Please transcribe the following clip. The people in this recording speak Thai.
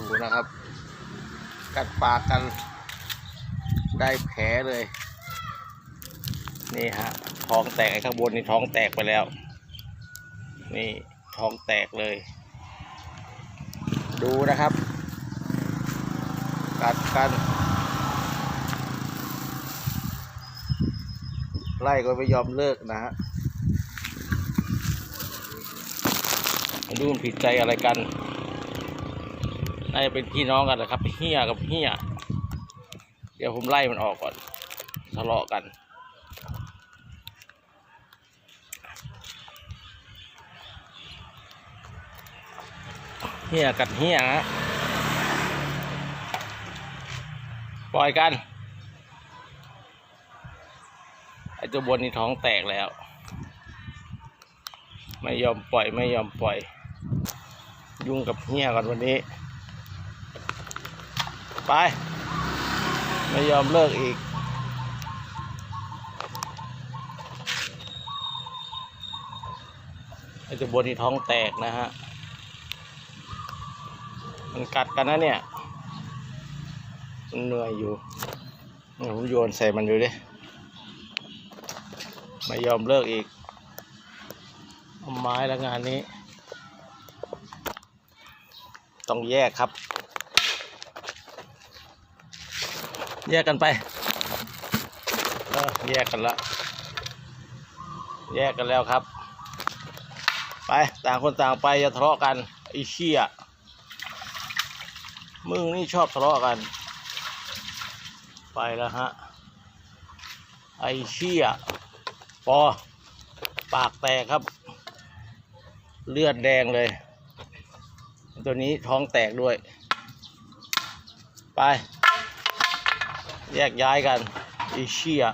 ดูนะครับ กัดปากกันได้แผลเลย นี่ฮะ ท้องแตกไอ้ข้างบนนี่ท้องแตกไปแล้ว นี่ท้องแตกเลย ดูนะครับ กัดกันไล่ก็ไม่ยอมเลิกนะฮะไม่รู้มันผิดใจอะไรกัน น่าจะเป็นพี่น้องกันแหละครับเฮียกับเฮียเดี๋ยวผมไล่มันออกก่อนทะเลาะกันเฮียกัดเฮียฮะปล่อยกัน ไอ้ตัวบนนี่ท้องแตกแล้ว ไม่ยอมปล่อยไม่ยอมปล่อย ยุ่งกับเฮียก่อนวันนี้ ไป ไม่ยอมเลิกอีก ไอ้ตัวบนนี่ท้องแตกนะฮะ มันกัดกันนะเนี่ย มันเหนื่อยอยู่นี่ผมโยนใส่มันอยู่ดิ ไม่ยอมเลิกอีกเอาไม้แล้วงานนี้ ต้องแยกครับ แยกกันไปเออแยกกันละ แยกกันแล้วครับ ไปต่างคนต่างไปอย่าทะเลาะกันไอ้เชี่ยมึงนี่ชอบทะเลาะกัน ไปแล้วฮะ ไอ้เชี่ยปอ ปากแตกครับ เลือดแดงเลย ตัวนี้ท้องแตกด้วย ไป แยกย้ายกันไอ้เชี่ย